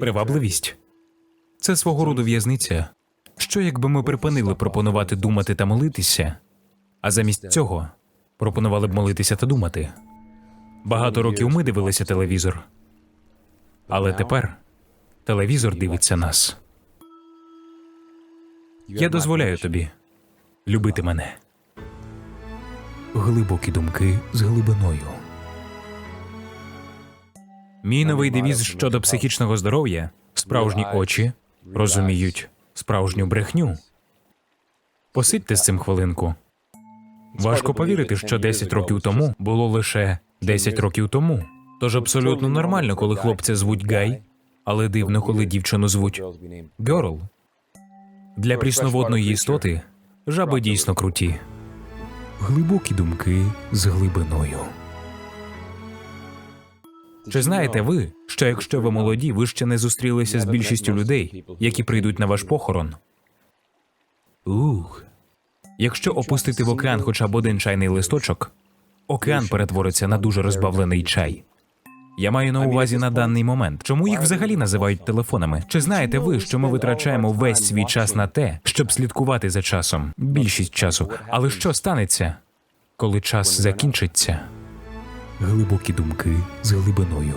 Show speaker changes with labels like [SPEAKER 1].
[SPEAKER 1] Привабливість це свого роду в'язниця. Що якби ми припинили пропонувати думати та молитися, а замість цього пропонували б молитися та думати. Багато років ми дивилися телевізор, але тепер телевізор дивиться нас. Я дозволяю тобі любити мене. Глибокі думки з глибиною. Мій новий девіз щодо психічного здоров'я справжні очі розуміють справжню брехню. Посидьте з цим хвилинку. Важко повірити, що 10 років тому було лише 10 років тому. Тож абсолютно нормально, коли хлопця звуть Гай, але дивно, коли дівчину звуть Герл. Для прісноводної істоти жаби дійсно круті. Глибокі думки з глибиною. Чи знаєте ви, що якщо ви молоді, ви ще не зустрілися з більшістю людей, які прийдуть на ваш похорон? Ух. Якщо опустити в океан хоча б один чайний листочок, океан перетвориться на дуже розбавлений чай. Я маю на увазі на даний момент. Чому їх взагалі називають телефонами? Чи знаєте ви, що ми витрачаємо весь свій час на те, щоб слідкувати за часом? Більшість часу. Але що станеться, коли час закінчиться? Глибокі думки з глибиною.